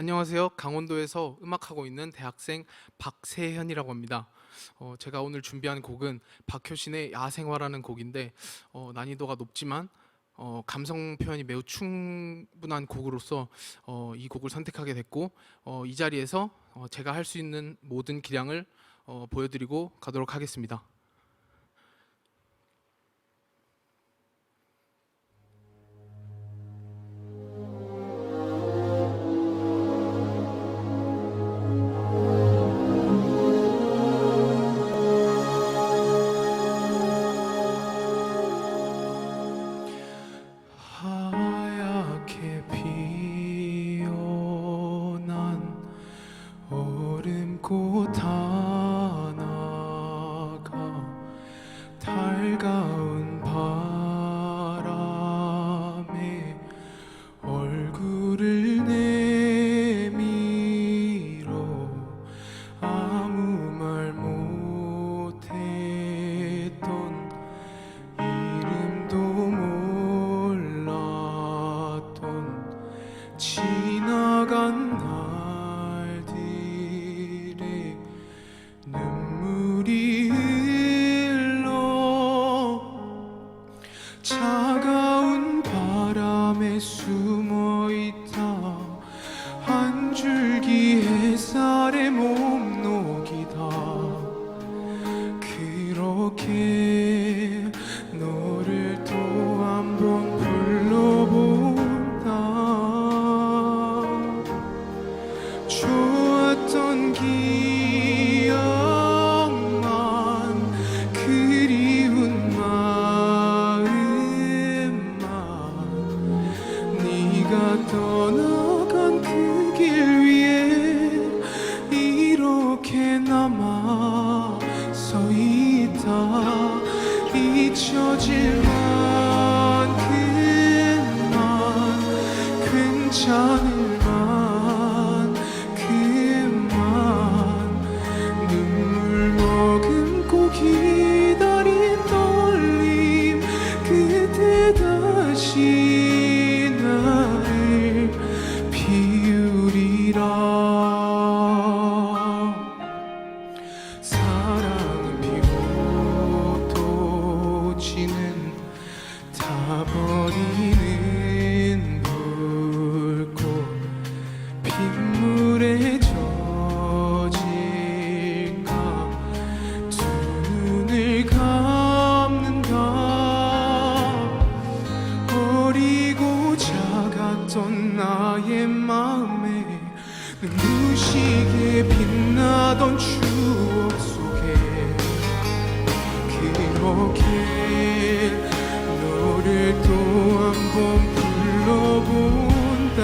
안녕하세요. 강원도에서 음악하고 있는 대학생 박세현이라고 합니다. 어, 제가 오늘 준비한 곡은 박효신의 야생화라는 곡인데 어, 난이도가 높지만 어, 감성 표현이 매우 충분한 곡으로서 어, 이 곡을 선택하게 됐고 어, 이 자리에서 어, 제가 할 수 있는 모든 기량을 어, 보여드리고 가도록 하겠습니다. 얼음꽃 하 눈물이 흘러 차가운 바람에 숨어 있다 한 줄기 햇살에 몸 잊혀질 만큼만. 괜찮을 물에 젖을까? 두 눈을 감는다 어리고 작았던 나의 마음에 눈부시게 빛나던 추억 속에 그렇게 너를 또 한 번 불러본다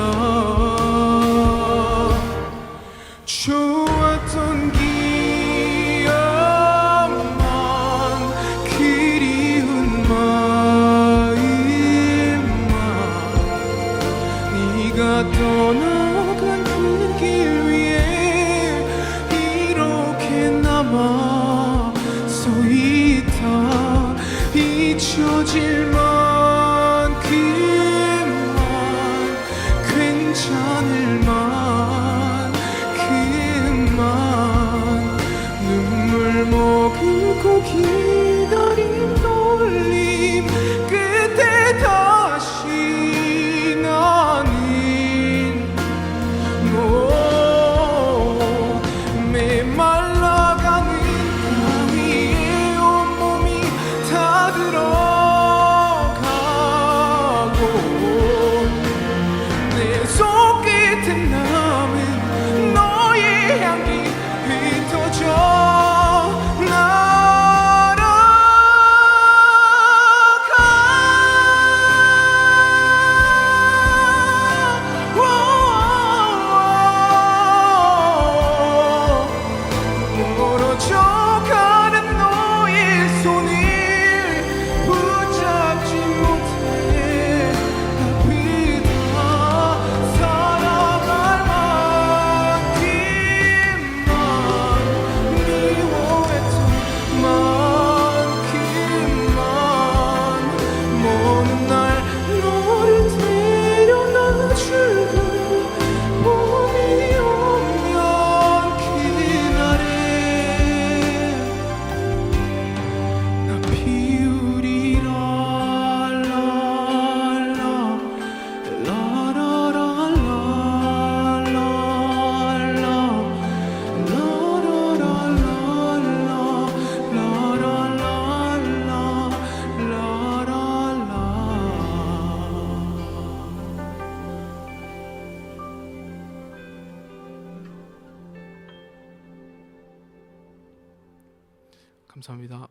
떠나간 그 길 위에 이렇게 남아 서 있다. 잊혀질 만큼만 괜찮을 만큼만 눈물 머금고 기 等我多久？ 감사합니다.